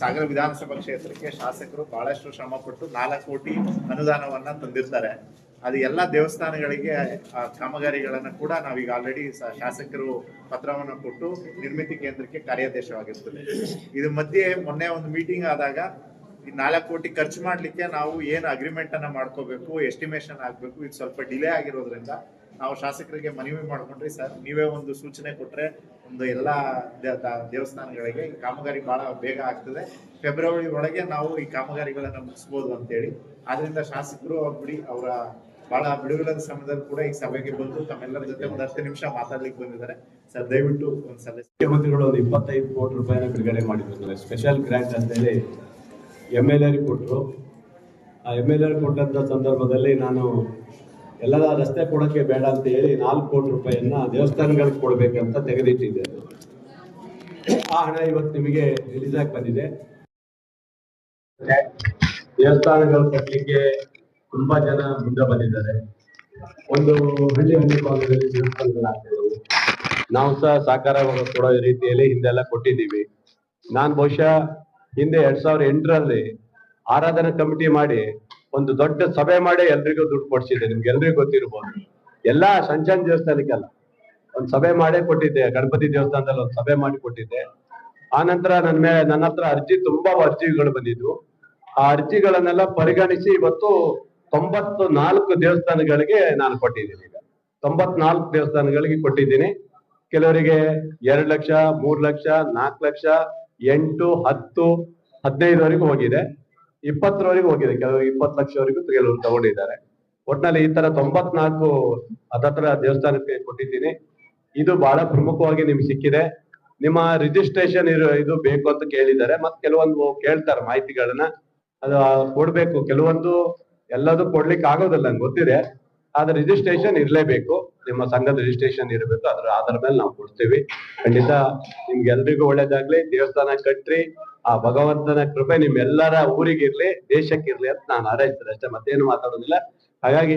ಸಾಗರ ವಿಧಾನಸಭಾ ಕ್ಷೇತ್ರಕ್ಕೆ ಶಾಸಕರು ಬಹಳಷ್ಟು ಶ್ರಮ ಪಟ್ಟು ನಾಲ್ಕು ಕೋಟಿ ಅನುದಾನವನ್ನ ತಂದಿರ್ತಾರೆ. ಅದು ಎಲ್ಲ ದೇವಸ್ಥಾನಗಳಿಗೆ ಕಾಮಗಾರಿಗಳನ್ನ ಕೂಡ ನಾವೀಗ ಆಲ್ರೆಡಿ ಶಾಸಕರು ಪತ್ರವನ್ನು ಕೊಟ್ಟು ನಿರ್ಮಿತಿ ಕೇಂದ್ರಕ್ಕೆ ಕಾರ್ಯಾದೇಶವಾಗಿರ್ತದೆ. ಇದ್ರ ಮಧ್ಯೆ ಮೊನ್ನೆ ಒಂದು ಮೀಟಿಂಗ್ ಆದಾಗ ಈ ನಾಲ್ಕು ಕೋಟಿ ಖರ್ಚು ಮಾಡ್ಲಿಕ್ಕೆ ನಾವು ಏನು ಅಗ್ರಿಮೆಂಟ್ ಅನ್ನ ಮಾಡ್ಕೋಬೇಕು ಎಸ್ಟಿಮೇಷನ್ ಆಗ್ಬೇಕು, ಇದು ಸ್ವಲ್ಪ ಡಿಲೇ ಆಗಿರೋದ್ರಿಂದ ನಾವು ಶಾಸಕರಿಗೆ ಮನವಿ ಮಾಡ್ಕೊಂಡ್ರಿ ಸರ್. ನೀವೇ ಒಂದು ಸೂಚನೆ ಕೊಟ್ರೆ ಒಂದು ಎಲ್ಲ ದೇವಸ್ಥಾನಗಳಿಗೆ ಈ ಕಾಮಗಾರಿ ಬಹಳ ಬೇಗ ಆಗ್ತದೆ. ಫೆಬ್ರವರಿ ಒಳಗೆ ನಾವು ಈ ಕಾಮಗಾರಿಗಳನ್ನು ಮುಗಿಸ್ಬೋದು ಅಂತೇಳಿ. ಆದ್ರಿಂದ ಶಾಸಕರು ಅವ್ರು ಬಿಡಿ ಅವರ ಬಹಳ ಬಿಡುಗಡೆ ಸಮಯದಲ್ಲಿ ಕೂಡ ಈ ಸಭೆಗೆ ಬಂದು ತಮ್ಮೆಲ್ಲರ ಜೊತೆ ಒಂದು ಹತ್ತು ನಿಮಿಷ ಮಾತಾಡ್ಲಿಕ್ಕೆ ಬಂದಿದ್ದಾರೆ. ಸರ್, ದಯವಿಟ್ಟು ಒಂದ್ಸಲ ಮುಖ್ಯಮಂತ್ರಿಗಳು ಒಂದು ಇಪ್ಪತ್ತೈದು ಕೋಟಿ ರೂಪಾಯಿನ ಬಿಡುಗಡೆ ಮಾಡಿದ್ರು. ಸ್ಪೆಷಲ್ ಗ್ರಾಂಟ್ ಅಂತೇಳಿ ಎಂ ಎಲ್ ಎರಿಗೆ ಕೊಟ್ಟರು ಆ ಎಂ ಎಲ್ ಎರ್ ಕೊಟ್ಟಂತ ಸಂದರ್ಭದಲ್ಲಿ ನಾನು ಎಲ್ಲ ರಸ್ತೆ ಕೊಡೋಕ್ಕೆ ಬೇಡ ಅಂತ ಹೇಳಿ ನಾಲ್ಕು ಕೋಟಿ ರೂಪಾಯಿಯನ್ನ ದೇವಸ್ಥಾನಗಳಿಗೆ ಕೊಡಬೇಕಂತ ತೆಗೆದಿಟ್ಟಿದ್ದೆ. ಆ ಹಣ ಇವತ್ತು ನಿಮಗೆ ರಿಲೀಸ್ ಆಗಿ ಬಂದಿದೆ. ದೇವಸ್ಥಾನಗಳು ಕಟ್ಟಲಿಕ್ಕೆ ತುಂಬಾ ಜನ ಮುಂದೆ ಬಂದಿದ್ದಾರೆ. ಒಂದು ಹಳ್ಳಿ ಹಳ್ಳಿ ಭಾಗದಲ್ಲಿ ದೇವಸ್ಥಾನಗಳಾಗ್ತಿದ್ದವು ನಾವು ಸಹ ಸಹಕಾರ ಕೊಡೋ ರೀತಿಯಲ್ಲಿ ಹಿಂದೆಲ್ಲ ಕೊಟ್ಟಿದ್ದೀವಿ. ನಾನು ಬಹುಶಃ ಹಿಂದೆ ಎರಡ್ ಸಾವಿರದ ಎಂಟರಲ್ಲಿ ಆರಾಧನಾ ಕಮಿಟಿ ಮಾಡಿ ಒಂದು ದೊಡ್ಡ ಸಭೆ ಮಾಡಿ ಎಲ್ರಿಗೂ ದುಡ್ಡು ಕೊಡ್ಸಿದ್ದೆ. ನಿಮ್ಗೆ ಎಲ್ರಿಗೂ ಗೊತ್ತಿರ್ಬೋದು. ಎಲ್ಲಾ ಸಂಚಾನ್ ದೇವಸ್ಥಾನಕ್ಕೆಲ್ಲ ಒಂದ್ ಸಭೆ ಮಾಡೇ ಕೊಟ್ಟಿದ್ದೆ. ಗಣಪತಿ ದೇವಸ್ಥಾನದಲ್ಲಿ ಒಂದು ಸಭೆ ಮಾಡಿ ಕೊಟ್ಟಿದ್ದೆ. ಆ ನಂತರ ನನ್ನ ಮೇಲೆ ನನ್ನ ಹತ್ರ ಅರ್ಜಿ ತುಂಬಾ ಅರ್ಜಿಗಳು ಬಂದಿದ್ವು. ಆ ಅರ್ಜಿಗಳನ್ನೆಲ್ಲ ಪರಿಗಣಿಸಿ ಇವತ್ತು ತೊಂಬತ್ತು ನಾಲ್ಕು ದೇವಸ್ಥಾನಗಳಿಗೆ ನಾನು ಕೊಟ್ಟಿದ್ದೀನಿ ಈಗ. ತೊಂಬತ್ನಾಲ್ಕು ದೇವಸ್ಥಾನಗಳಿಗೆ ಕೊಟ್ಟಿದ್ದೀನಿ. ಕೆಲವರಿಗೆ ಎರಡು ಲಕ್ಷ, ಮೂರ್ ಲಕ್ಷ, ನಾಲ್ಕು ಲಕ್ಷ, ಎಂಟು, ಹತ್ತು, ಹದಿನೈದವರೆಗೂ ಹೋಗಿದೆ. ಇಪ್ಪತ್ತರವರೆಗೂ ಹೋಗಿದೆ. ಕೆಲವರು ಇಪ್ಪತ್ತು ಲಕ್ಷವರೆಗೂ ಕೆಲವರು ತಗೊಂಡಿದ್ದಾರೆ. ಒಟ್ನಲ್ಲಿ ಈ ತರ ತೊಂಬತ್ನಾಲ್ಕು ಹತ್ತತ್ರ ದೇವಸ್ಥಾನಕ್ಕೆ ಕೊಟ್ಟಿದ್ದೀನಿ. ಇದು ಬಹಳ ಪ್ರಮುಖವಾಗಿ ನಿಮ್ಗೆ ಸಿಕ್ಕಿದೆ. ನಿಮ್ಮ ರಿಜಿಸ್ಟ್ರೇಷನ್ ಇರೋ ಇದು ಬೇಕು ಅಂತ ಕೇಳಿದ್ದಾರೆ. ಮತ್ತೆ ಕೆಲವೊಂದು ಕೇಳ್ತಾರೆ ಮಾಹಿತಿಗಳನ್ನ. ಅದು ಕೊಡ್ಬೇಕು. ಕೆಲವೊಂದು ಎಲ್ಲದೂ ಕೊಡ್ಲಿಕ್ಕೆ ಆಗೋದಿಲ್ಲ ನಂಗೆ ಗೊತ್ತಿದೆ. ಆದ್ರೆ ರಿಜಿಸ್ಟ್ರೇಷನ್ ಇರ್ಲೇಬೇಕು. ನಿಮ್ಮ ಸಂಘದ ರಿಜಿಸ್ಟ್ರೇಷನ್ ಇರಬೇಕು, ಅದ್ರ ಆಧಾರ ಮೇಲೆ ನಾವು ಕೊಡ್ತೀವಿ. ಖಂಡಿತ ನಿಮ್ಗೆಲ್ರಿಗೂ ಒಳ್ಳೇದಾಗ್ಲಿ, ದೇವಸ್ಥಾನ ಕಟ್ಟ್ರಿ ಆ ಭಗವಂತನ ಕೃಪೆ ನಿಮ್ಮೆಲ್ಲರ ಊರಿಗಿರ್ಲಿ, ದೇಶಕ್ಕಿರ್ಲಿ ಅಂತ ನಾನು ಹಾರೈಸ್ತೀನಿ. ಅಷ್ಟೇ ಮತ್ತೇನು ಮಾತಾಡೋದಿಲ್ಲ. ಹಾಗಾಗಿ